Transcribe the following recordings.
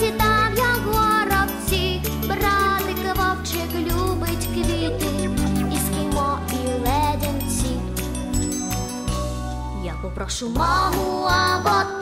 Зацвітав як горобці, братик вовчик любить квіти, і скімо і леденці. Я попрошу маму або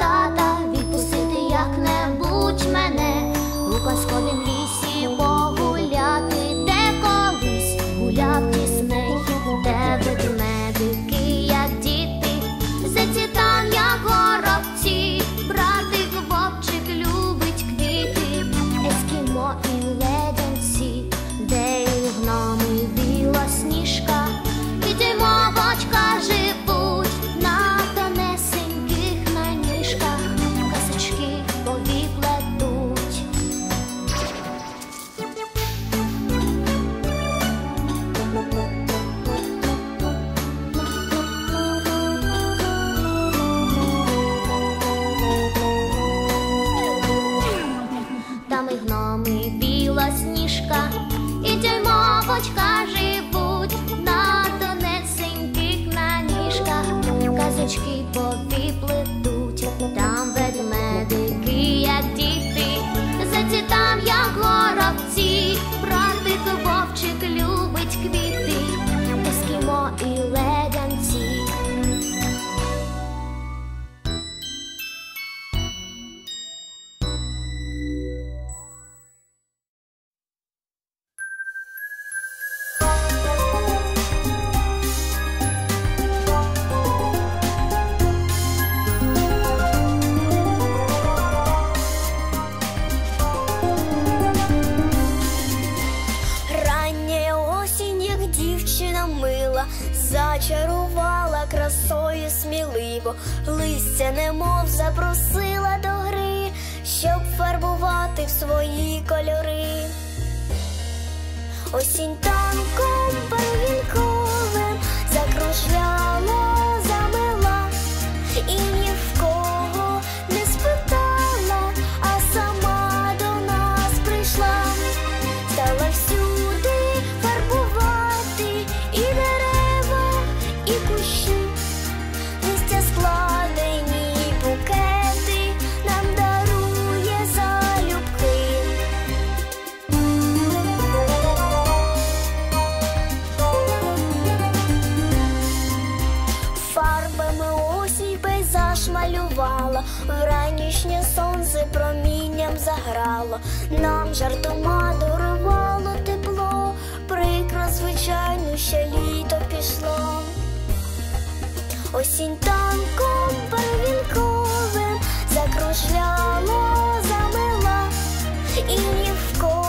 диво, листя, немов запросила до гри, щоб фарбувати в свої кольори. Осінь танко. нам жартома дарувало тепло, прикро, звичайно, ще літо пішло. Осінь танком перевінковим закружляла, замила і ні в кого.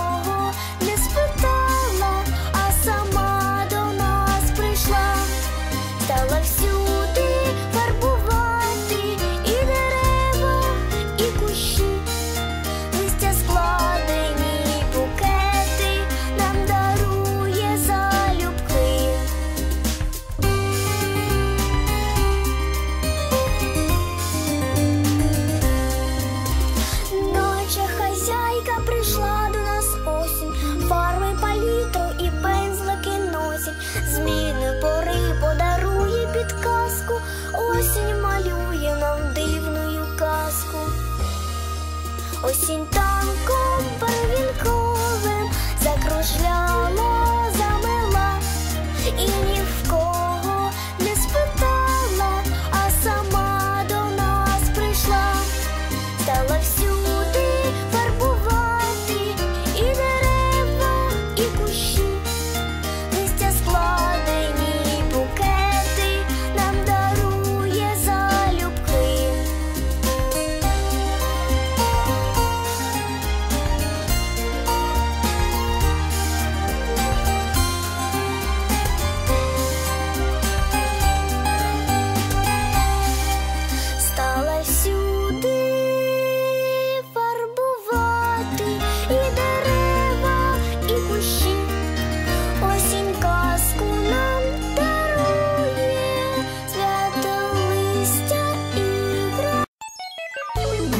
Bye.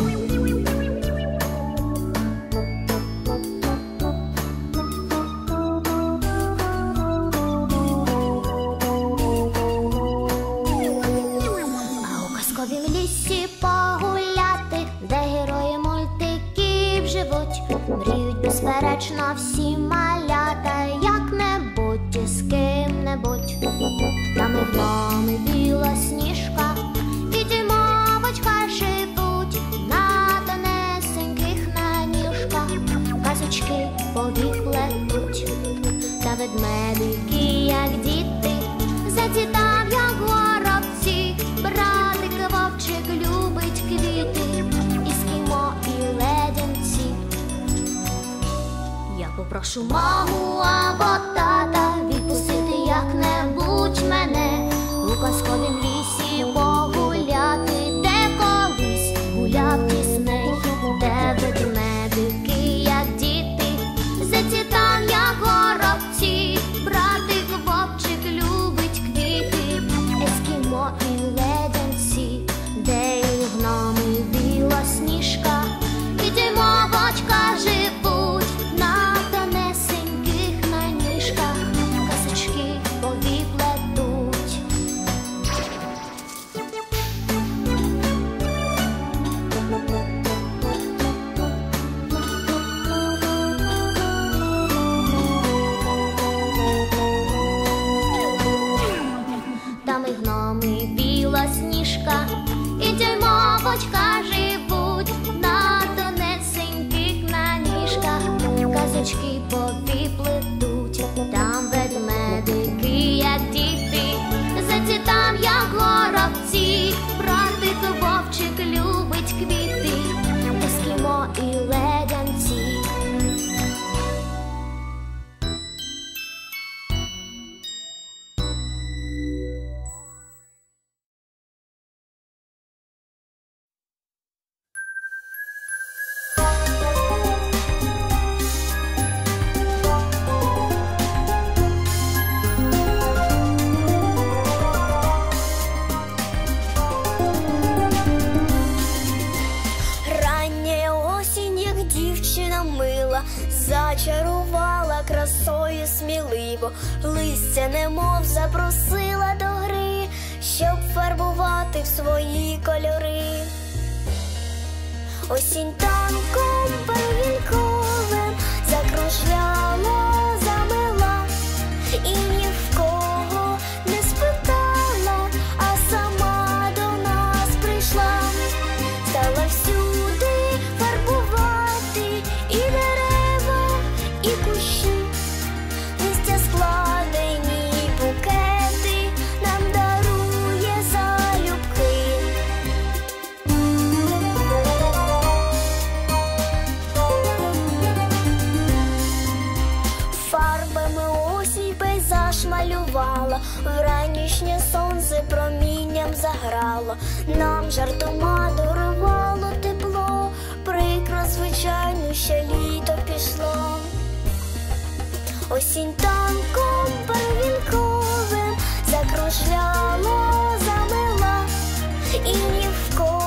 Keep pod зачарувала красою сміливо, листя немов запросила до гри, щоб фарбувати в свої кольори. Осінь танком перевінковим закружляла нам жартома дарувало тепло, прикро, звичайно, ще літо пішло. Осінь танком первінковим закружляло, замила і ні в кого.